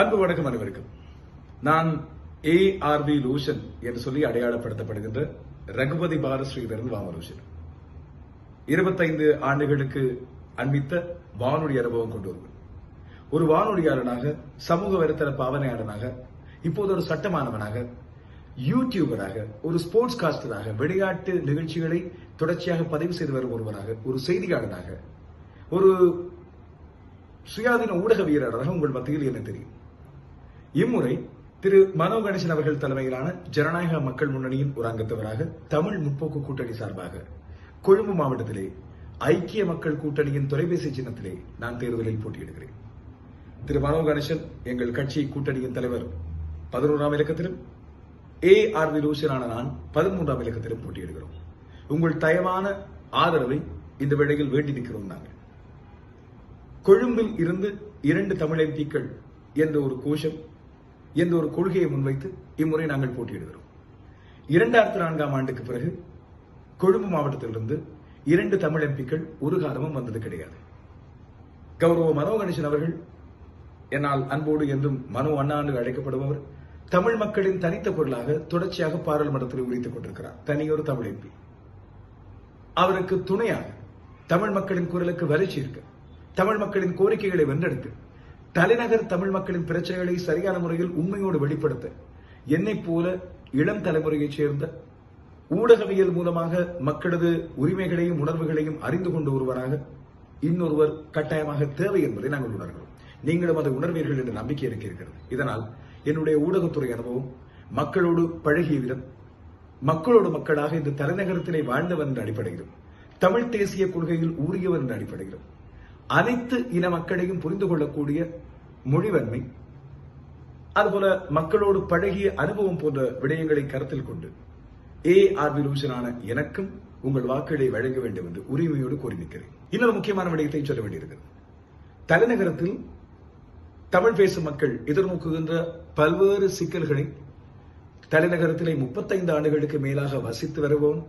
அன்பு வணக்கம் அனைவருக்கும். நான் ஏ ஆர் வி லூஷன் என்று சொல்லி அடையாளப்படுத்தப்படுகின்ற ரகுபதி பாலஸ்ரீதரன் வாமலூஷன். இருபத்தைந்து ஆண்டுகளுக்கு அண்மித்த வானொலி அனுபவம் கொண்டு ஒரு வானொலியாளனாக சமூக வலைத்தள பாவனையாளனாக இப்போது ஒரு சட்டமானவனாக யூடியூபராக ஒரு ஸ்போர்ட்ஸ் காஸ்டராக விளையாட்டு நிகழ்ச்சிகளை தொடர்ச்சியாக பதிவு செய்து வரும் ஒருவராக ஒரு செய்தியாளனாக ஒரு சுயாதீன ஊடக வீரராக உங்கள் மத்தியில் என்ன தெரியும். இம்முறை திரு மனோ கணேசன் அவர்கள் தலைமையிலான ஜனநாயக மக்கள் முன்னணியின் ஒரு அங்கத்தவராக தமிழ் முற்போக்கு கூட்டணி சார்பாக கொழும்பு மாவட்டத்திலே ஐக்கிய மக்கள் கூட்டணியின் தொலைபேசி சின்னத்திலே நான் தேர்தலில் போட்டியிடுகிறேன். திரு மனோ கணேசன் எங்கள் கட்சி கூட்டணியின் தலைவர் பதினோராம் இலக்கத்திலும் ஏ ஆர் விலூஷனான நான் பதிமூன்றாம் இலக்கத்திலும் போட்டியிடுகிறோம். உங்கள் தயவான ஆதரவை இந்த வேளையில் வேண்டி நிற்கிறோம் நாங்கள். கொழும்பில் இருந்து இரண்டு தமிழ் எம்பிக்கள் என்ற ஒரு கோஷம் என்ற ஒரு கொள்கையை முன்வைத்து இம்முறை நாங்கள் போட்டியிடுகிறோம். இரண்டாயிரத்தி நான்காம் ஆண்டுக்கு பிறகு கொழும்பு மாவட்டத்திலிருந்து இரண்டு தமிழ் எம்பிக்கள் ஒரு காலமும் வந்தது கிடையாது. கௌரவ மனோ கணேசன் அவர்கள் என்னால் அன்போடு என்றும் மனோ அண்ணாண்டு அழைக்கப்படுபவர் தமிழ் மக்களின் தனித்த குரலாக தொடர்ச்சியாக பாராளுமன்றத்தில் உரித்துக் கொண்டிருக்கிறார். தனியொரு தமிழ் எம்பி. அவருக்கு துணையாக தமிழ் மக்களின் குரலுக்கு வறட்சி இருக்கு தமிழ் மக்களின் கோரிக்கைகளை வென்றெடுத்து தலைநகர் தமிழ் மக்களின் பிரச்சனைகளை சரியான முறையில் உண்மையோடு வெளிப்படுத்த என்னைப் போல இளம் தலைமுறையைச் சேர்ந்த ஊடகவியல் மூலமாக மக்களது உரிமைகளையும் உணர்வுகளையும் அறிந்து கொண்டு ஒருவராக இன்னொருவர் கட்டாயமாக தேவை என்பதை நாங்கள் உணர்கிறோம். நீங்களும் அதை உணர்வீர்கள் என்ற நம்பிக்கை எனக்கு இருக்கிறது. இதனால் என்னுடைய ஊடகத்துறை அனுபவம் மக்களோடு பழகிய விதம் மக்களோடு மக்களாக இந்த தலைநகரத்திலே வாழ்ந்தவர் என்ற அடிப்படையிலும் தமிழ் தேசிய கொள்கையில் ஊறியவர் என்ற அடிப்படையிலும் அனைத்து இன மக்களையும் புரிந்து கொள்ளக்கூடிய மொழிவன்மை அதுபோல மக்களோடு பழகிய அனுபவம் போன்ற விடயங்களை கருத்தில் கொண்டு ஏ ஆர் விலூசனான எனக்கும் உங்கள் வாக்குகளை வழங்க வேண்டும் என்று உரிமையோடு கோரி நிற்கிறேன் இன்னொரு முக்கியமான விடயத்தை சொல்ல வேண்டியிருக்கிறது. தலைநகரத்தில் தமிழ் பேசும் மக்கள் எதிர்நோக்குகின்ற பல்வேறு சிக்கல்களை தலைநகரத்திலே முப்பத்தைந்து ஆண்டுகளுக்கு மேலாக வசித்து வருவோம்.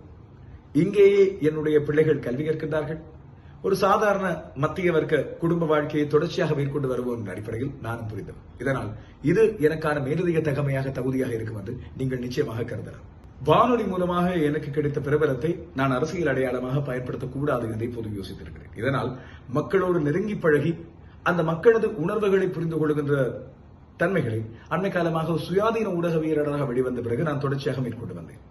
இங்கேயே என்னுடைய பிள்ளைகள் கல்வி கற்கின்றார்கள். ஒரு சாதாரண மத்திய வர்க்க குடும்ப வாழ்க்கையை தொடர்ச்சியாக மேற்கொண்டு வருவோம் அடிப்படையில் நானும் புரிந்தேன். இதனால் இது எனக்கான மேலதிக தகமையாக தகுதியாக இருக்கும் என்று நீங்கள் நிச்சயமாக கருதலாம். வானொலி மூலமாக எனக்கு கிடைத்த பிரபலத்தை நான் அரசியல் அடையாளமாக பயன்படுத்தக்கூடாது என்று பொது யோசித்திருக்கிறேன். இதனால் மக்களோடு நெருங்கி பழகி அந்த மக்களது உணர்வுகளை புரிந்து கொள்கின்ற தன்மைகளை அண்மை காலமாக சுயாதீன ஊடகவியலாளராக வெளிவந்த பிறகு நான் தொடர்ச்சியாக மேற்கொண்டு வந்தேன்.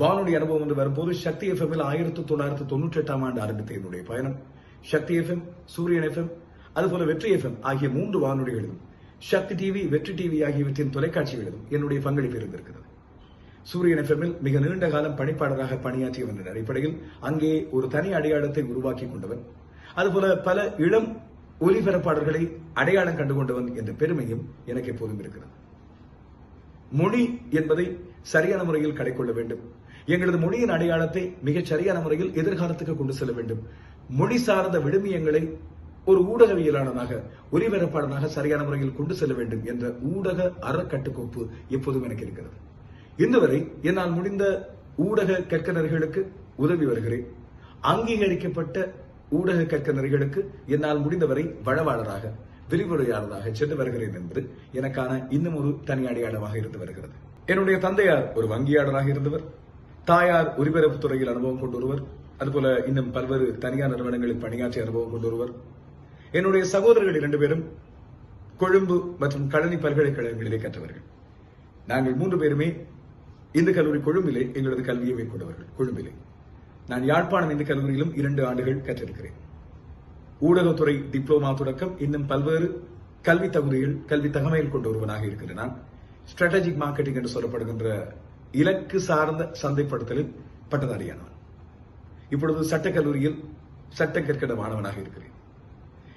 வானொலி அனுபவம் வந்து வரும்போது சக்தி எஃப்எம்மில் ஆயிரத்தி தொள்ளாயிரத்தி தொண்ணூற்றி எட்டாம் ஆண்டு ஆரம்பித்த என்னுடைய பயணம். சக்தி எஃப்எம் சூரியன் எஃப்எம் அதுபோல வெற்றி எஃப்எம் ஆகிய மூன்று வானொலிகளிலும் சக்தி டிவி வெற்றி டிவி ஆகியவற்றின் தொலைக்காட்சிகளிலும் என்னுடைய பங்களிப்பு இருந்திருக்கிறது. சூரியன் எஃப்எம்மில் மிக நீண்ட காலம் பணிப்பாளராக பணியாற்றியவன் என்ற அடிப்படையில் அங்கே ஒரு தனி அடையாளத்தை உருவாக்கி கொண்டவன் அதுபோல பல இளம் ஒலிபரப்பாளர்களை அடையாளம் கண்டுகொண்டவன் என்ற பெருமையும் எனக்கு எப்போதும் இருக்கிறது. மொழி என்பதை சரியான முறையில் கடைக்கொள்ள வேண்டும். எங்களது மொழியின் அடையாளத்தை மிகச் சரியான முறையில் எதிர்காலத்துக்கு கொண்டு செல்ல வேண்டும். மொழி சார்ந்த விடுமியங்களை ஒரு ஊடகவியலாளனாக ஒலிபரப்பாளனாக சரியான முறையில் கொண்டு செல்ல வேண்டும் என்ற ஊடக அறக்கட்டுக்கோப்பு எப்போதும் எனக்கு இருக்கிறது. இன்று வரை என்னால் முடிந்த ஊடக கற்கனர்களுக்கு உதவி வருகிறேன். அங்கீகரிக்கப்பட்ட ஊடக கற்கனர்களுக்கு என்னால் முடிந்தவரை வளவாளராக விரிவுரையாளராக சென்று வருகிறேன் என்பது எனக்கான இன்னும் ஒரு தனி அடையாளமாக இருந்து வருகிறது. என்னுடைய தந்தையார் ஒரு வங்கியாளராக இருந்தவர். தாயார் ஒலிபரப்பு துறையில் அனுபவம் கொண்டொருவர் அதுபோல இன்னும் பல்வேறு தனியார் நிறுவனங்களில் பணியாற்றிய அனுபவம் கொண்டொருவர் என்னுடைய சகோதரர்கள் இரண்டு பேரும் கொழும்பு மற்றும் கழனி பல்கலைக்கழகங்களிலே கற்றவர்கள். நாங்கள் மூன்று பேருமே இந்து கல்லூரி கொழும்பிலே எங்களது கல்வியை மேற்கொண்டவர்கள் கொழும்பிலே. நான் யாழ்ப்பாணம் இந்து கல்லூரியிலும் இரண்டு ஆண்டுகள் கற்றிருக்கிறேன். ஊடகத்துறை டிப்ளோமா தொடக்கம் இன்னும் பல்வேறு கல்வி தகுதிகள் கல்வி தகமையில் கொண்ட ஒருவனாக இருக்கிறேன் நான். ஸ்ட்ராட்டஜிக் மார்க்கெட்டிங் என்று சொல்லப்படுகின்ற இலக்கு சார்ந்த சந்தைப்படுத்தலில் பட்டதாரியானவன். இப்பொழுது சட்டக் கல்லூரியில் சட்ட கற்கட மாணவனாக இருக்கிறேன்.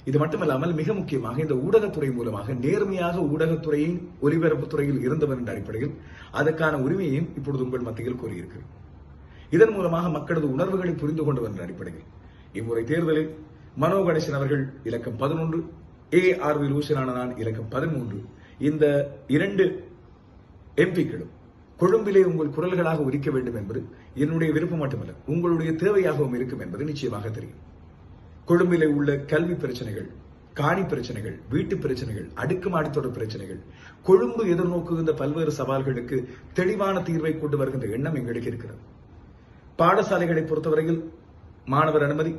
இது மட்டுமல்லாமல் மிக முக்கியமாக இந்த ஊடகத்துறை மூலமாக நேர்மையாக ஊடகத்துறையின் ஒலிபரப்புத் துறையில் இருந்தவன் என்ற அடிப்படையில் அதற்கான உரிமையையும் இப்பொழுது உங்கள் மத்தியில் கோரியிருக்கிறேன். இதன் மூலமாக மக்களது உணர்வுகளை புரிந்து கொண்டவர் என்ற அடிப்படையில் இம்முறை தேர்தலில் மனோ கணேசன் அவர்கள் இலக்கம் பதினொன்று ஏ ஆர் வி லூசனான நான் இலக்கம் பதிமூன்று. இந்த இரண்டு எம்பிக்களும் கொழும்பிலே உங்கள் குரல்களாக உரிக்க வேண்டும் என்பது என்னுடைய விருப்பம் மட்டுமல்ல உங்களுடைய தேவையாகவும் இருக்கும் என்பது நிச்சயமாக தெரியும். கொழும்பிலே உள்ள கல்வி பிரச்சனைகள் காணி பிரச்சனைகள் வீட்டு பிரச்சனைகள் அடுக்குமாடி தொடர் பிரச்சனைகள் கொழும்பு எதிர்நோக்குகின்ற பல்வேறு சவால்களுக்கு தெளிவான தீர்வை கொண்டு வருகின்ற எண்ணம் எங்களுக்கு இருக்கிறது. பாடசாலைகளை பொறுத்தவரையில் மாணவர் அனுமதி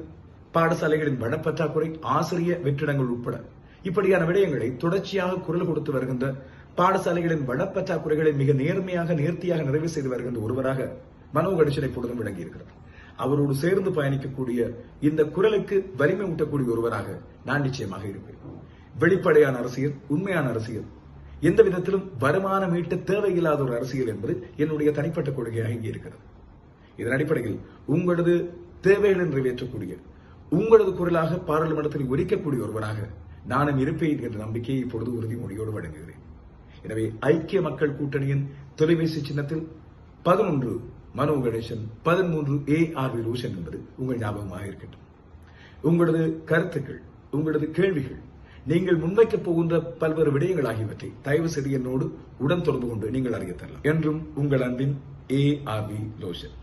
பாடசாலைகளின் வனப்பற்றாக்குறை ஆசிரிய வெற்றிடங்கள் உட்பட இப்படியான விடயங்களை தொடர்ச்சியாக குரல் கொடுத்து வருகின்ற பாடசாலைகளின் வளப்பற்றாக்குறைகளை மிக நேர்மையாக நேர்த்தியாக நிறைவு செய்து வருகின்ற ஒருவராக மனோ கணேசனை பொழுதும் விளங்கியிருக்கிறார். அவரோடு சேர்ந்து பயணிக்கக்கூடிய இந்த குரலுக்கு வலிமை ஊட்டக்கூடிய ஒருவராக நான் நிச்சயமாக இருப்பேன். வெளிப்படையான அரசியல் உண்மையான அரசியல். எந்த விதத்திலும் வருமானம் ஈட்ட தேவையில்லாத ஒரு அரசியல் என்பது என்னுடைய தனிப்பட்ட கொள்கையாக இங்கே இருக்கிறது. இதன் அடிப்படையில் உங்களது தேவைகளை நிறைவேற்றக்கூடிய உங்களது குரலாக பாராளுமன்றத்தில் ஒலிக்கக்கூடிய ஒருவராக நானும் இருப்பேன் என்ற நம்பிக்கையை இப்பொழுது உறுதிமொழியோடு வழங்குகிறேன். எனவே ஐக்கிய மக்கள் கூட்டணியின் தொலைபேசி சின்னத்தில் பதினொன்று மனோ கணேசன் பதிமூன்று ஏ ஆர் வி ரோஷன் என்பது உங்கள் ஞாபகமாக இருக்கட்டும். உங்களது கருத்துக்கள் உங்களது கேள்விகள் நீங்கள் முன்வைக்கப் போகின்ற பல்வேறு விடயங்கள் ஆகியவற்றை தயவு செய்து என்னோடு உடன் தொடர்பு கொண்டு நீங்கள் அறிய தரலாம் என்றும் உங்கள் அன்பின் ஏ ஆர் வி லோஷன்.